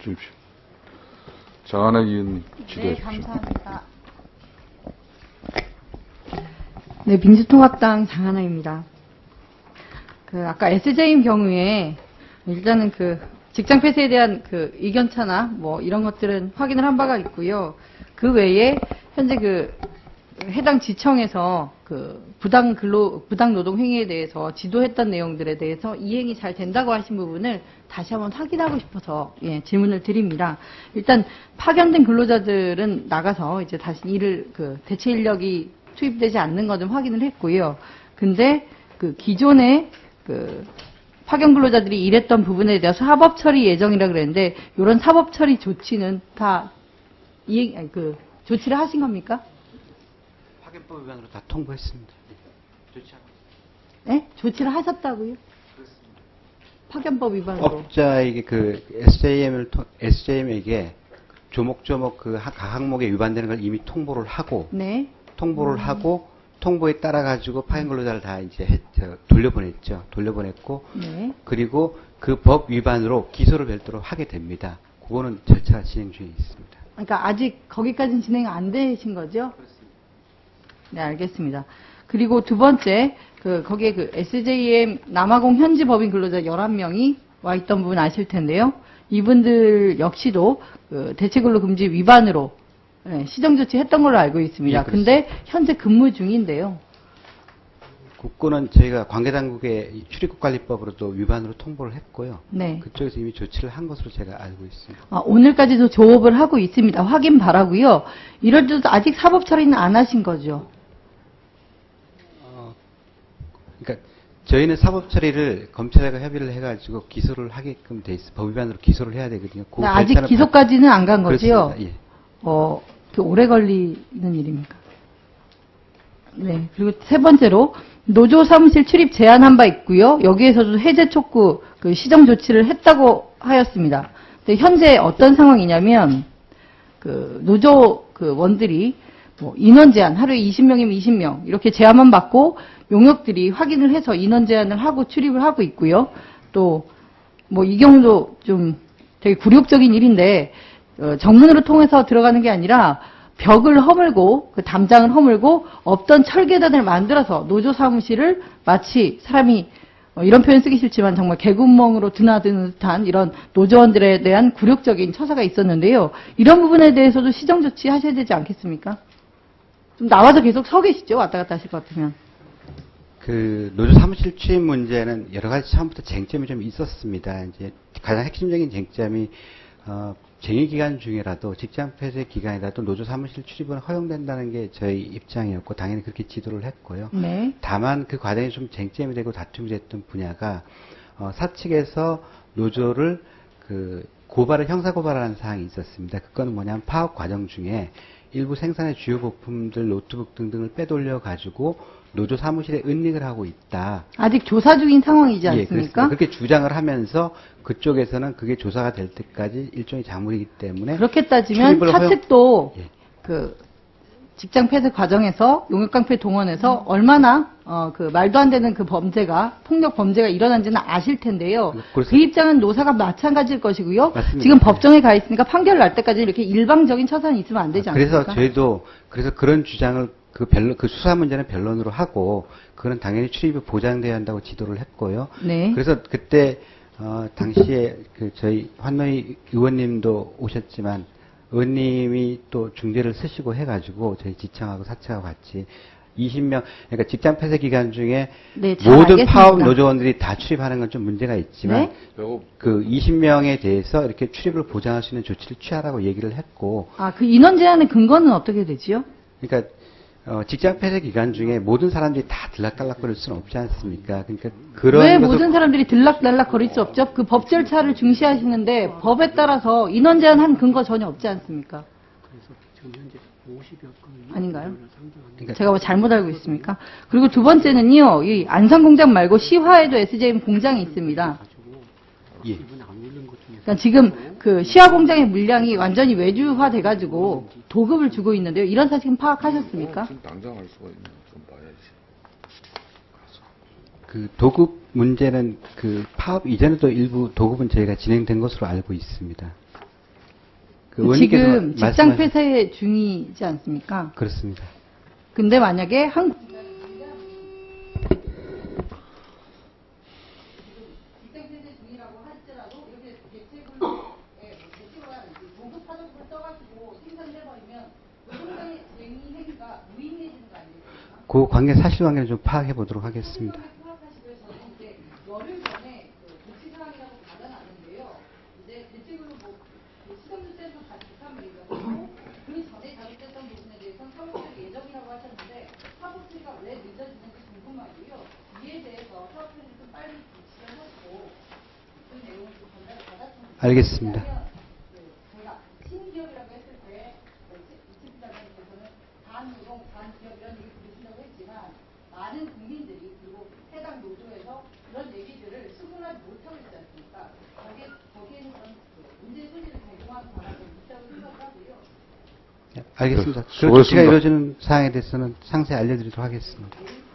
주십시오. 장하나 의원님 네, 질의해 주십시오. 감사합니다. 네, 민주통합당 장하나입니다. 그 아까 SJ인 경우에 일단은 그 직장 폐쇄에 대한 그 의견차나 뭐 이런 것들은 확인을 한 바가 있고요. 그 외에 현재 그 해당 지청에서 그 부당 근로 부당 노동 행위에 대해서 지도했던 내용들에 대해서 이행이 잘 된다고 하신 부분을 다시 한번 확인하고 싶어서 예, 질문을 드립니다. 일단 파견된 근로자들은 나가서 이제 다시 일을 그 대체 인력이 투입되지 않는 것은 확인을 했고요. 근데 그 기존에 그 파견 근로자들이 일했던 부분에 대해서 사법 처리 예정이라 그랬는데 이런 사법 처리 조치는 다 이행 그 조치를 하신 겁니까? 파견법 위반으로 다 통보했습니다. 좋지 않아요. 네? 조치를 하셨다고요? 파견법 위반으로. 업자에게 그 SJM을 SJM에게 조목조목 그 각 항목에 위반되는 걸 이미 통보를 하고 네. 통보를 하고 통보에 따라 가지고 파견 근로자를 다 이제 해- 저 돌려보냈죠. 돌려보냈고 네. 그리고 그 법 위반으로 기소를 별도로 하게 됩니다. 그거는 절차가 진행 중에 있습니다. 그러니까 아직 거기까지는 진행 안 되신 거죠? 네, 알겠습니다. 그리고 두 번째, 그, 거기에 그 SJM 남아공 현지 법인 근로자 11명이 와 있던 부분 아실 텐데요. 이분들 역시도 그 대체 근로 금지 위반으로 예, 시정 조치 했던 걸로 알고 있습니다. 예. 근데 현재 근무 중인데요. 그거는 저희가 관계당국의 출입국관리법으로도 위반으로 통보를 했고요. 네. 그쪽에서 이미 조치를 한 것으로 제가 알고 있습니다. 아, 오늘까지도 조업을 하고 있습니다. 확인 바라고요. 이럴 때도 아직 사법 처리는 안 하신 거죠? 그러니까 저희는 사법 처리를 검찰과 협의를 해가지고 기소를 하게끔 돼 있어. 법 위반으로 기소를 해야 되거든요. 그 네, 아직 기소까지는 안간 바- 거지요? 예. 어, 그 오래 걸리는 일입니까? 네. 그리고 세 번째로 노조 사무실 출입 제한한 바 있고요. 여기에서도 해제 촉구 그 시정 조치를 했다고 하였습니다. 근데 현재 어떤 상황이냐면 그 노조 그 원들이 뭐 인원 제한 하루에 20명이면 20명 이렇게 제한만 받고 용역들이 확인을 해서 인원 제한을 하고 출입을 하고 있고요. 또 뭐 이 경우도 좀 되게 굴욕적인 일인데 어, 정문으로 통해서 들어가는 게 아니라 벽을 허물고 그 담장을 허물고 없던 철계단을 만들어서 노조 사무실을 마치 사람이 어, 이런 표현 쓰기 싫지만 정말 개구멍으로 드나드는 듯한 이런 노조원들에 대한 굴욕적인 처사가 있었는데요. 이런 부분에 대해서도 시정 조치 하셔야 되지 않겠습니까? 좀 나와서 계속 서 계시죠. 왔다 갔다 하실 것 같으면. 그 노조 사무실 취임 문제는 여러 가지 처음부터 쟁점이 좀 있었습니다. 이제 가장 핵심적인 쟁점이 어, 쟁의 기간 중이라도 직장 폐쇄 기간이라도 노조 사무실 출입은 허용된다는 게 저희 입장이었고 당연히 그렇게 지도를 했고요. 네. 다만 그 과정이 좀 쟁점이 되고 다툼이 됐던 분야가 어, 사측에서 노조를 그 고발을 형사 고발하는 사항이 있었습니다. 그거는 뭐냐면 파업 과정 중에 일부 생산의 주요 부품들 노트북 등등을 빼돌려 가지고 노조 사무실에 은닉을 하고 있다. 아직 조사 중인 상황이지 예, 않습니까? 그렇습니다. 그렇게 주장을 하면서 그쪽에서는 그게 조사가 될 때까지 일종의 작물이기 때문에 그렇게 따지면 출입을 허용- 예. 그 직장 폐쇄 과정에서 용역 깡패 동원해서 얼마나 어, 그 말도 안 되는 그 범죄가 폭력 범죄가 일어난지는 아실 텐데요. 그래서- 그 입장은 노사가 마찬가지일 것이고요. 맞습니다. 지금 법정에 가 있으니까 판결 날 때까지 이렇게 일방적인 처사는 있으면 안 되지 아, 않습니까? 그래서 저희도 그래서 그런 주장을 그 변론 그 수사 문제는 변론으로 하고 그거는 당연히 출입이 보장돼야 한다고 지도를 했고요. 네. 그래서 그때 어, 당시에 그 저희 환노희 의원님도 오셨지만 의원님이 또 중재를 쓰시고 해가지고 저희 지청하고 사측하고 같이 20명 그러니까 직장 폐쇄 기간 중에 네, 잘 모든 알겠습니다. 파업 노조원들이 다 출입하는 건 좀 문제가 있지만 네? 그 20명에 대해서 이렇게 출입을 보장할 수 있는 조치를 취하라고 얘기를 했고 아, 그 인원 제한의 근거는 어떻게 되지요? 그러니까 어, 직장 폐쇄 기간 중에 모든 사람들이 다 들락달락거릴 수는 없지 않습니까? 그러니까 그런 왜 모든 사람들이 들락날락 거릴 수 없죠? 그 법 절차를 중시하시는데 법에 따라서 인원 제한한 근거 전혀 없지 않습니까? 아닌가요? 그러니까 제가 뭐 잘못 알고 있습니까? 그리고 두 번째는요, 이 안산 공장 말고 시화에도 SJM 공장이 있습니다. 예. 그러니까 지금 그 시화 공장의 물량이 완전히 외주화 돼가지고 도급을 주고 있는데요. 이런 사실은 파악하셨습니까? 지금 당장 알 수가 있네. 좀 봐야지. 그 도급 문제는 그 파업 이전에도 일부 도급은 저희가 진행된 것으로 알고 있습니다. 그 지금 직장 말씀하신- 폐쇄 중이지 않습니까? 그렇습니다. 근데 만약에 한직장 폐쇄 중이라고 할지라도 이렇게 대책을 대책을 공급 써가지고 생산해버리면 노동장의 쟁의 행위가 무의미해지는 거 아니겠습니까? 그 관계 사실관계를 좀 파악해 보도록 하겠습니다. 그 뭐, 그그 알겠습니다. 왜냐하면 그 제가 신기업이라고 했을 때 이치부 장관님께서는 이런 얘기 부르신다고 했지만 많은 국민들이 그리고 해당 노조에서 그런 얘기들을 수긍하지 못하고 있지 않습니까? 거기에, 거기에는 그런 그 문제 소지를 제공하는 방안이 있다고 생각하고요. 네, 알겠습니다. 네, 그 수고했습니다. 조치가 이루어지는 사항에 대해서는 상세히 알려드리도록 하겠습니다. 예.